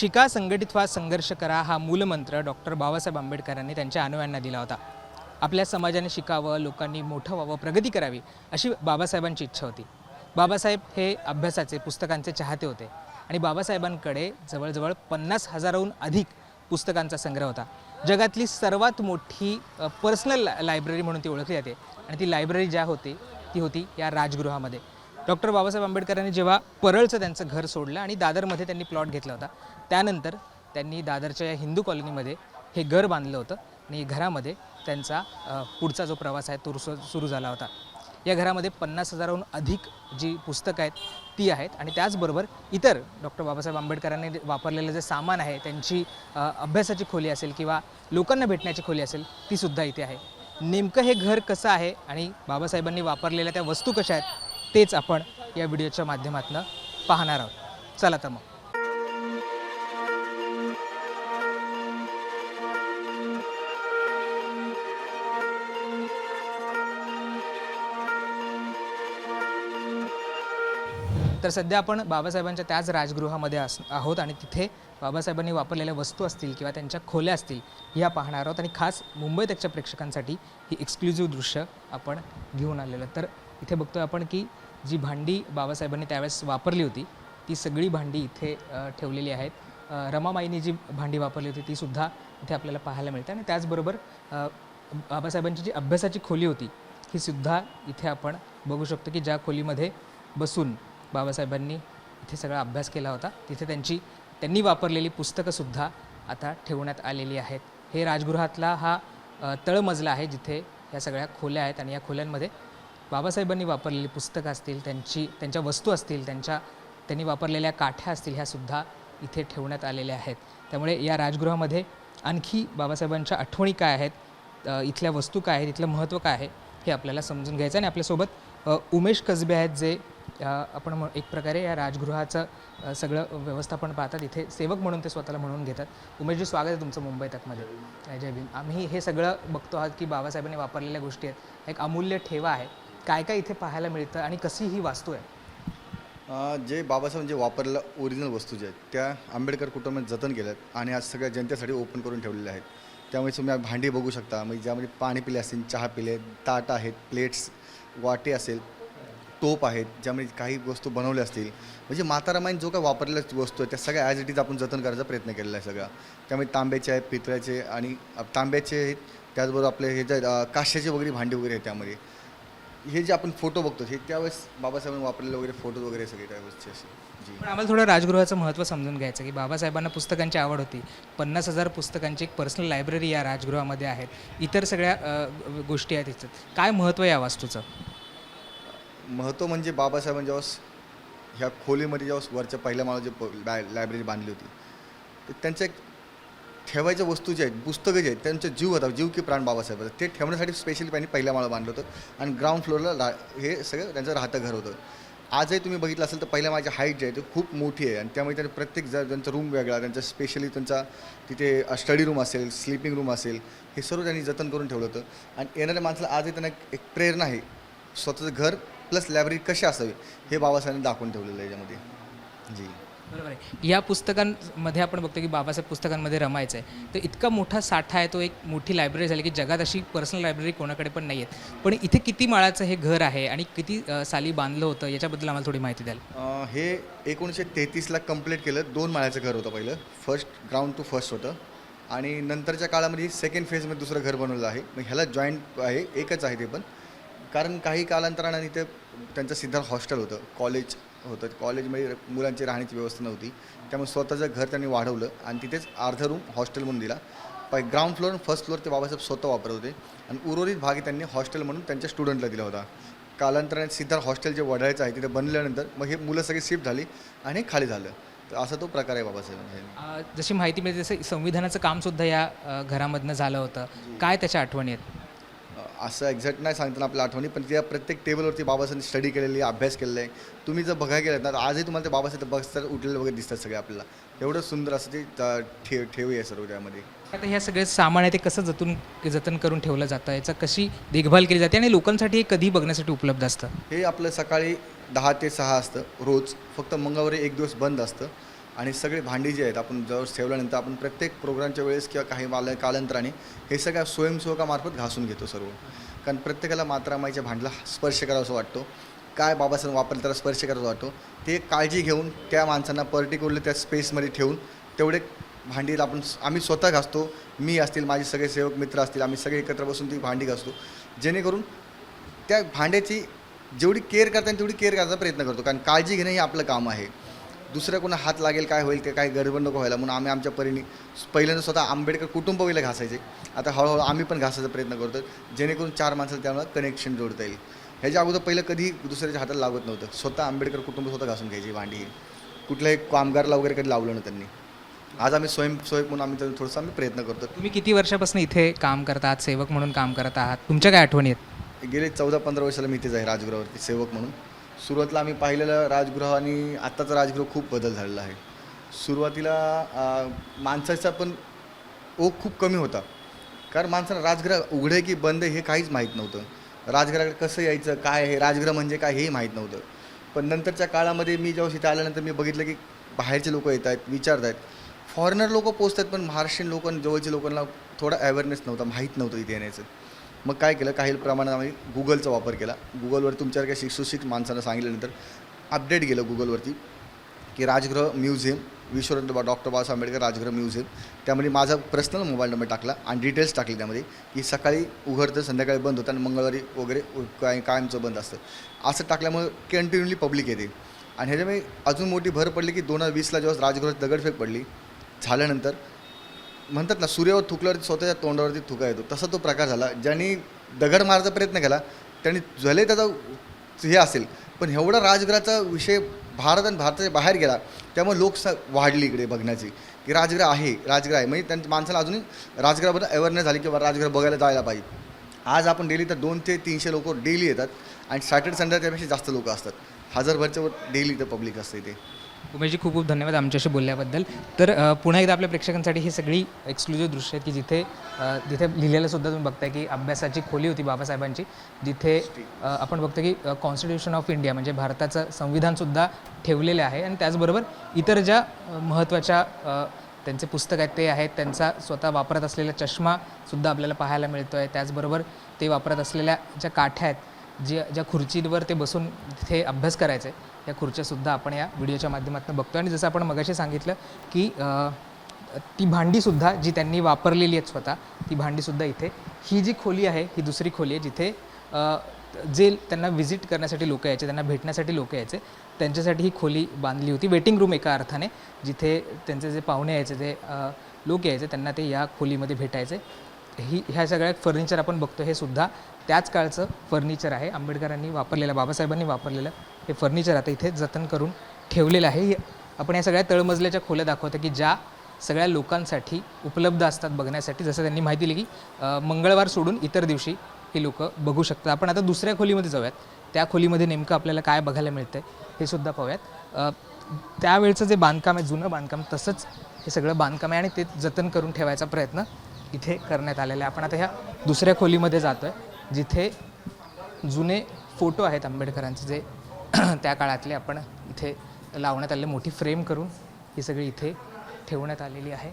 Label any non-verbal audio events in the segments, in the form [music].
शिका संघटित व्हा संघर्ष करा हा मूलमंत्र डॉक्टर बाबासाहेब आंबेडकरांनी त्यांच्या अनुयांना दिला होता. आपल्या समाजाने शिकावं लोकांनी मोठं व्हावं प्रगती करावी अशी बाबासाहेबांची इच्छा होती. बाबासाहेब हे अभ्यासाचे पुस्तकांचे चाहते होते आणि बाबासाहेबांकडे जवळजवळ पन्नास हजाराहून अधिक पुस्तकांचा संग्रह होता. जगातली सर्वात मोठी पर्सनल लायब्ररी म्हणून ती ओळखली जाते आणि ती लायब्ररी ज्या होती ती होती या राजगृहामध्ये. डॉक्टर बाबासाहेब आंबेडकरांनी जेव्हा परळचं त्यांचं घर सोडलं आणि दादरमध्ये त्यांनी प्लॉट घेतला होता त्यानंतर त्यांनी दादरच्या या हिंदू कॉलनीमध्ये हे घर बांधलं होतं आणि घरामध्ये त्यांचा पुढचा जो प्रवास आहे तो सुरू झाला होता. या घरामध्ये पन्नास हजाराहून अधिक जी पुस्तकं आहेत ती आहेत आणि त्याचबरोबर इतर डॉक्टर बाबासाहेब आंबेडकरांनी वापरलेलं जे सामान आहे त्यांची अभ्यासाची खोली असेल किंवा लोकांना भेटण्याची खोली असेल तीसुद्धा इथे आहे. नेमकं हे घर कसं आहे आणि बाबासाहेबांनी वापरलेल्या त्या वस्तू कशा आहेत तेच आपण या व्हिडिओच्या माध्यमातून पाहणार आहोत. चला तर मग. तर सध्या आपण बाबासाहेबांच्या त्याच राजगृहामध्ये अस आहोत आणि तिथे बाबासाहेबांनी वापरलेल्या वस्तू असतील किंवा त्यांच्या खोल्या असतील ह्या पाहणार आहोत. आणि खास मुंबई त्याच्या प्रेक्षकांसाठी ही एक्सक्लुझिव्ह दृश्य आपण घेऊन आलेलं तर इथे बघतोय आपण की जी भांडी बाबासाहेबांनी त्यावेळेस वापरली होती ती सगळी भांडी इथे ठेवलेली आहेत. अ, रमामाईनी जी भांडी वापरली होती तीसुद्धा इथे आपल्याला पाहायला मिळते. आणि त्याचबरोबर बाबासाहेबांची जी अभ्यासाची खोली होती ही सुद्धा इथे आपण बघू शकतो की ज्या खोलीमध्ये बसून बाबासाहेबांनी इथे सगळा अभ्यास केला होता तिथे त्यांची त्यांनी वापरलेली पुस्तकंसुद्धा आता ठेवण्यात आलेली आहेत. हे राजगृहातला हा तळमजला आहे जिथे या सगळ्या खोल्या आहेत आणि या खोल्यांमध्ये बाबासाहेबांनी वापरलेली पुस्तकं असतील त्यांची त्यांच्या वस्तू असतील त्यांच्या त्यांनी वापरलेल्या काठ्या असतील ह्यासुद्धा इथे ठेवण्यात आलेल्या आहेत. त्यामुळे या राजगृहामध्ये आणखी बाबासाहेबांच्या आठवणी काय आहेत इथल्या वस्तू काय आहेत इथलं महत्त्व काय आहे हे आपल्याला समजून घ्यायचं आणि आपल्यासोबत उमेश कसबे आहेत जे आपण एक प्रकारे या राजगृहाचं सगळं व्यवस्थापन पाहतात. इथे सेवक म्हणून ते स्वतःला म्हणून घेतात. उमेशजी स्वागत आहे तुमचं मुंबई तकमध्ये. जय भीम. आम्ही हे सगळं बघतो आहात की बाबासाहेबांनी वापरलेल्या गोष्टी आहेत. एक अमूल्य ठेवा आहे. काय काय इथे पाहायला मिळतं आणि कशी ही वास्तू आहे? जे बाबासाहेब जे वापरलेल्या ओरिजिनल वस्तू ज्या आहेत त्या आंबेडकर कुटुंबाने जतन केल्यात आणि आज सगळ्या जनतेसाठी ओपन करून ठेवलेल्या आहेत. त्यामुळे तुम्ही भांडी बघू शकता म्हणजे ज्यामध्ये पाणी पिले असतील चहा पिले ताट आहेत प्लेट्स वाटे असेल टोप आहेत ज्यामध्ये काही वस्तू बनवल्या असतील. म्हणजे म्हातारामाईन जो काय वापरलेल्या वस्तू आहेत त्या सगळ्या ॲज इट इज आपण जतन करायचा प्रयत्न केलेला आहे सगळा. त्यामुळे तांब्याचे आहेत पितळ्याचे आणि तांब्याचे आहेत त्याचबरोबर आपले हे जे काश्याचे वगैरे भांडी वगैरे आहेत त्यामध्ये. हे जे आपण फोटो बघतो हे त्यावेळेस बाबासाहेबांनी वापरलेले वगैरे फोटो वगैरे सगळे त्यावेळेसचे असे. जी. पण आम्हाला थोडं राजगृहाचं महत्त्व समजून घ्यायचं की बाबासाहेबांना पुस्तकांची आवड होती. पन्नास हजार पुस्तकांची एक पर्सनल लायब्ररी या राजगृहामध्ये आहेत. इतर सगळ्या अ, गोष्टी आहेत तिथं काय महत्त्व आहे या वास्तूचं? महत्त्व म्हणजे बाबासाहेबांनी जेव्हा ह्या खोलीमध्ये जेव्हा वरच्या पहिल्या माळा जे लायब्ररी बांधली होती तर त्यांच्या एक ठेवायच्या वस्तू ज्या आहेत पुस्तकं जे आहेत त्यांचं जीव होता जीव की प्राण बाबासाहेब ते ठेवण्यासाठी स्पेशली त्यांनी पहिल्या माळा बांधलं होतं. आणि ग्राउंड फ्लोअरला रा हे सगळं त्यांचं राहतं घर होतं. आजही तुम्ही बघितलं असेल तर पहिल्या माझ्या हाईट जी आहे ती खूप मोठी आहे. आणि त्यामुळे त्यांनी प्रत्येक जर त्यांचा रूम वेगळा त्यांचा स्पेशली त्यांचा तिथे स्टडी रूम असेल स्लिपिंग रूम असेल हे सर्व त्यांनी जतन करून ठेवलं होतं. आणि येणाऱ्या माणसाला आजही त्यांना एक- एक प्रेरणा आहे. स्वतःचं घर प्लस लायब्ररी कशी असावी हे बाबासाहेबांनी दाखवून ठेवलेलं आहे याच्यामध्ये. जी. बरोबर आहे. या पुस्तकांमध्ये आपण बघतो की बाबासाहेब पुस्तकांमध्ये रमायचं आहे. तर इतका मोठा साठा आहे तो एक मोठी लायब्ररी झाली की जगात अशी पर्सनल लायब्ररी कोणाकडे पण नाही आहेत पण इथे किती माळाचं हे घर आहे आणि किती अ, साली बांधलं होतं याच्याबद्दल आम्हाला थोडी माहिती द्याल. अं, हे एकोणीसशे तेहतीसला कंप्लीट केलं. दोन माळ्याचं घर होतं पहिलं. फर्स्ट ग्राउंड टू फर्स्ट होतं. आणि नंतरच्या काळामध्ये सेकंड फेजमध्ये दुसरं घर बनवलं आहे. मग ह्याला जॉईंट आहे एकच आहे ते पण. कारण काही कालांतरानं इथे त्यांचं सिद्धार्थ हॉस्टेल होतं. कॉलेज होतं. कॉलेजमध्ये मुलांची राहण्याची व्यवस्था नव्हती. त्यामुळे स्वतःचं घर त्यांनी वाढवलं आणि तिथेच अर्ध रूम हॉस्टेल म्हणून दिला. पै ग्राउंड फ्लोअर फर्स्ट फ्लोअर ते बाबासाहेब स्वतः वापरत होते. आणि उर्वरित भाग त्यांनी हॉस्टेल म्हणून त्यांच्या स्टुडंटला दिला होता. कालांतराने सिद्धार्थ हॉस्टेल जे वडायचं आहे तिथे बनल्यानंतर मग हे मुलं सगळी शिफ्ट झाली आणि खाली झालं. तर असा तो प्रकार आहे बाबासाहेब जशी माहिती मिळते तसं संविधानाचं कामसुद्धा या घरामधनं झालं होतं. काय त्याच्या आठवणी आहेत? असं एक्झॅक्ट नाही सांगताना आपल्या आठवणी पण त्या प्रत्येक टेबलवरती बाबासाहेबांनी स्टडी केलेली अभ्यास केलेला आहे. तुम्ही जर बघायला गेलात ना तर आजही तुम्हाला ते बाबासाहेब बघतात उठलेले वगैरे दिसतात सगळे आपल्याला. एवढं सुंदर असं ते ठेव ठेवी आहे सर्व त्यामध्ये. आता ह्या सगळे सामान आहे ते कसं जतून जतन करून ठेवलं जातं? याचं कशी देखभाल केली जाते? आणि लोकांसाठी हे कधी बघण्यासाठी उपलब्ध असतं? हे आपलं सकाळी दहा ते सहा असतं रोज. फक्त मंगळवारी एक दिवस बंद असतं. आणि सगळे भांडी जे आहेत आपण जवळ ठेवल्यानंतर आपण प्रत्येक प्रोग्रामच्या वेळेस किंवा काही माल कालांतराने हे सगळ्या स्वयंसेवकामार्फत घासून घेतो सर्व. कारण प्रत्येकाला मात्रामाईच्या भांडला स्पर्श करावासा वाटतो. काय बाबासाहेब वापरलं त्याला स्पर्श करावा वाटतो. ते काळजी घेऊन त्या माणसांना पर्टिक्युलर त्या स्पेसमध्ये ठेवून तेवढे भांडी आपण आम्ही स्वतः घासतो. मी असतील माझे सगळे सेवक मित्र असतील आम्ही सगळे एकत्र बसून ती भांडी घासतो. जेणेकरून त्या भांड्याची जेवढी केअर करता येईल तेवढी केअर करायचा प्रयत्न करतो. कारण काळजी घेणं हे आपलं काम आहे. दुसऱ्या कोणा हात लागेल काय होईल ते काय गडबड नको व्हायला. म्हणून आम्ही आमच्या परीने पहिल्यांदा स्वतः आंबेडकर कुटुंब पहिलं घासायचे. आता हळूहळू आम्ही पण घासायचा प्रयत्न करतो जेणेकरून चार माणसाला त्यामुळे कनेक्शन जोडता येईल. ह्याच्या अगोदर पहिलं कधी दुसऱ्याच्या हाताला लागत नव्हतं. स्वतः आंबेडकर कुटुंब स्वतः घासून घ्यायची भांडी. कुठल्याही कामगारला वगैरे कधी लावलं नाही त्यांनी. आज आम्ही स्वयं स्वयं म्हणून आम्ही थोडंसं आम्ही प्रयत्न करतो तुम्ही किती वर्षापासून इथे काम करत आहात? सेवक म्हणून काम करत आहात. तुमच्या काय आठवणी आहेत? गेले चौदा पंधरा वर्षाला मी इथेच आहे राजगृहावरती सेवक म्हणून. सुरुवातीला आम्ही पाहिलेलं राजगृह आणि आत्ताचं राजगृह खूप बदल झालेला आहे. सुरुवातीला माणसाचा पण ओघ खूप कमी होता. कारण माणसाला राजगृह उघडे आहे की बंद आहे हे काहीच माहीत नव्हतं. राजगृहाकडे कसं यायचं काय आहे राजगृह म्हणजे काय हेही माहीत नव्हतं. पण नंतरच्या काळामध्ये मी जेव्हा इथे आल्यानंतर मी बघितलं की बाहेरचे लोक येत आहेत विचारत आहेत फॉरेनर लोक पोचतात पण महाराष्ट्रीयन लोक जवळच्या लोकांना थोडा अवेअरनेस नव्हता माहीत नव्हतं इथे येण्याचं. मग काय केलं? काही प्रमाणात आम्ही गुगलचा वापर केला. गुगलवर तुमच्यासारख्या काही शिक्षुशिक माणसांना सांगितल्यानंतर अपडेट गेलं गुगलवरती की राजगृह म्युझियम विश्वरत्न बा डॉक्टर बाबासाहेब आंबेडकर राजगृह म्युझियम त्यामध्ये माझा पर्सनल मोबाईल नंबर टाकला आणि डिटेल्स टाकले त्यामध्ये की सकाळी उघडतं संध्याकाळी बंद होतं आणि मंगळवारी वगैरे काय कायमचं बंद असतं. असं टाकल्यामुळे कंटिन्युअली पब्लिक येते. आणि ह्याच्यामुळे अजून मोठी भर पडली की दोन हजार वीसला जेव्हा राजगृहात दगडफेक पडली झाल्यानंतर म्हणतात ना सूर्यावर थुकल्यावरती स्वतःच्या तोंडावरती थुका येतो. तसा तो प्रकार झाला. ज्यांनी दगड मारायचा प्रयत्न केला त्यांनी भले त्याचा हे असेल. पण एवढा राजगराचा विषय भारत आणि भारताच्या बाहेर गेला त्यामुळे लोक वाढली इकडे बघण्याची. की राजगृह आहे राजगृह आहे. म्हणजे त्यांच्या माणसाला अजूनही राजगराबद्दल अवेअरनेस झाली किंवा बा बघायला जायला पाहिजे. आज आपण डेली तर दोन ते तीनशे लोक डेली येतात आणि सॅटर्डे संडे त्यापेक्षा जास्त लोक असतात. हजारभरच्या डेली तर पब्लिक असते इथे. उमेशजी खूप खूप धन्यवाद आमच्याशी बोलल्याबद्दल. तर अ, पुन्हा एकदा आपल्या प्रेक्षकांसाठी ही सगळी एक्सक्लुझिव्ह दृश्य आहेत की जिथे अ, जिथे लिहिलेलं सुद्धा तुम्ही बघताय की अभ्यासाची खोली होती बाबासाहेबांची जिथे अ, आपण बघतो की कॉन्स्टिट्यूशन ऑफ इंडिया म्हणजे भारताचं संविधानसुद्धा ठेवलेलं आहे. आणि त्याचबरोबर इतर ज्या अ, महत्त्वाच्या अ, त्यांचे पुस्तक आहेत ते आहेत त्यांचा स्वतः वापरत असलेला चष्मासुद्धा आपल्याला पाहायला मिळतो आहे त्याचबरोबर ते वापरत असलेल्या ज्या काठ्या आहेत ज्या ज्या खुर्चीवर ते बसून तिथे अभ्यास करायचे या खुर्च्यासुद्धा आपण या व्हिडिओच्या माध्यमातून बघतो आणि जसं आपण मगाशी सांगितलं की ती भांडीसुद्धा जी त्यांनी वापरलेली आहेत स्वतः ती भांडीसुद्धा इथे. ही जी खोली आहे ही दुसरी खोली आहे जिथे जे त्यांना व्हिजिट करण्यासाठी लोक यायचे त्यांना भेटण्यासाठी लोक यायचे त्यांच्यासाठी ही खोली बांधली होती वेटिंग रूम एका अर्थाने जिथे त्यांचे जे पाहुणे यायचे जे लोक यायचे त्यांना ते या खोलीमध्ये भेटायचे. ही ह्या सगळ्या फर्निचर आपण बघतो हे सुद्धा त्याच काळचं फर्निचर आहे. आंबेडकरांनी वापरलेलं बाबासाहेबांनी वापरलेलं हे फर्निचर आता इथे जतन करून ठेवलेलं आहे. हे आपण या सगळ्या तळमजल्याच्या खोल्या दाखवतो की ज्या सगळ्या लोकांसाठी उपलब्ध असतात बघण्यासाठी. जसं त्यांनी माहिती दिली की मंगळवार सोडून इतर दिवशी ही लोक बघू शकतात. आपण आता दुसऱ्या खोलीमध्ये जाऊयात. त्या खोलीमध्ये नेमकं आपल्याला काय बघायला मिळतं आहे हे सुद्धा पाहूयात. त्यावेळचं जे बांधकाम आहे जुनं बांधकाम तसंच हे सगळं बांधकाम आहे आणि ते जतन करून ठेवायचा प्रयत्न इथे करण्यात आलेलं आहे. आपण आता ह्या दुसऱ्या खोलीमध्ये जातो आहे जिथे जुने फोटो आहेत आंबेडकरांचे जे [clears throat] त्या काळातले आपण इथे लावण्यात आलेले मोठी फ्रेम करून ही सगळी इथे ठेवण्यात आलेली आहे.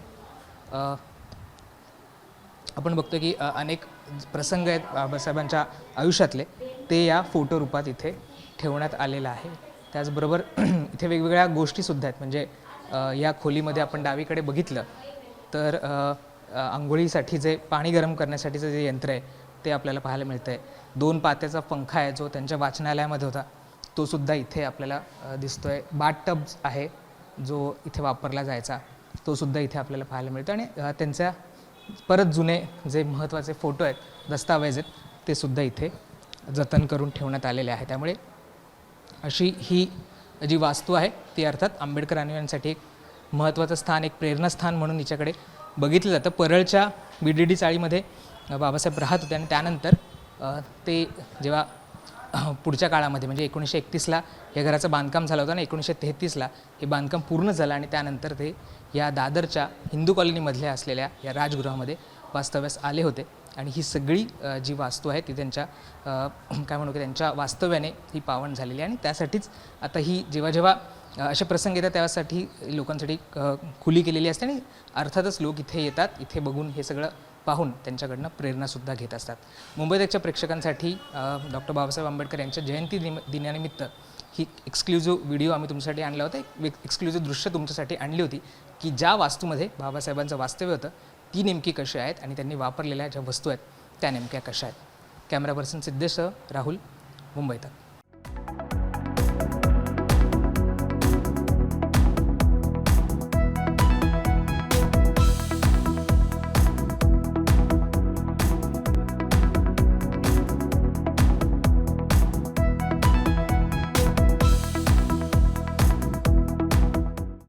आपण बघतो की अनेक प्रसंग आहेत बाबासाहेबांच्या आयुष्यातले ते या फोटो रूपात इथे ठेवण्यात आलेलं आहे. त्याचबरोबर [clears throat] इथे वेगवेगळ्या गोष्टीसुद्धा आहेत. म्हणजे या खोलीमध्ये आपण डावीकडे बघितलं तर आंघोळीसाठी जे पाणी गरम करण्यासाठीचं जे यंत्र आहे ते आपल्याला पाहायला मिळतं आहे दोन पात्याचा पंखा आहे जो त्यांच्या वाचनालयामध्ये होता. तो सुद्धा इथे आपल्याला दिसतो दिसतोय. बाट टब्स आहे जो इथे वापरला जायचा. तो सुद्धा इथे आपल्याला पाहायला मिळतो आणि त्यांच्या परत जुने जे महत्त्वाचे फोटो आहेत दस्तावेज आहेत ते सुद्धा इथे जतन करून ठेवण्यात आलेले आहे त्यामुळे अशी ही जी वास्तू आहे ती अर्थात आंबेडकर अनुयांसाठी एक महत्त्वाचं स्थान एक प्रेरणास्थान म्हणून हिच्याकडे बघितलं जातं. परळच्या बी डी डी चाळीमध्ये बाबासाहेब राहत होते आणि त्यानंतर ते जेव्हा पुढच्या काळामध्ये म्हणजे एकोणीसशे एकतीसला या घराचं बांधकाम झालं होतं आणि एकोणीसशे तेहतीसला हे बांधकाम पूर्ण झालं आणि त्यानंतर ते या दादरच्या हिंदू कॉलनीमधल्या असलेल्या या राजगृहामध्ये वास्तव्यास आले होते. आणि ही सगळी जी वास्तू आहे ती त्यांच्या काय म्हणू की त्यांच्या वास्तव्याने ही पावन झालेली आहे आणि त्यासाठीच आता ही जेव्हा जेव्हा असे प्रसंग येतात त्यासाठी लोकांसाठी खुली केलेली असते आणि अर्थातच लोक इथे येतात इथे बघून हे सगळं पाहून त्यांच्याकडनं प्रेरणासुद्धा घेत असतात. मुंबई देखच्या प्रेक्षकांसाठी डॉक्टर बाबासाहेब आंबेडकर यांच्या जयंती दिनानिमित्त ही एक्सक्लुझिव्ह व्हिडिओ आम्ही तुमच्यासाठी आणला होता. एक एक्सक्लुझिव्ह दृश्य तुमच्यासाठी आणली होती की ज्या वास्तूमध्ये बाबासाहेबांचं वास्तव्य होतं ती नेमकी कशी आहेत आणि त्यांनी वापरलेल्या ज्या वस्तू आहेत त्या नेमक्या कशा आहेत? कॅमेरा पर्सन सिद्धेश राहुल मुंबईत.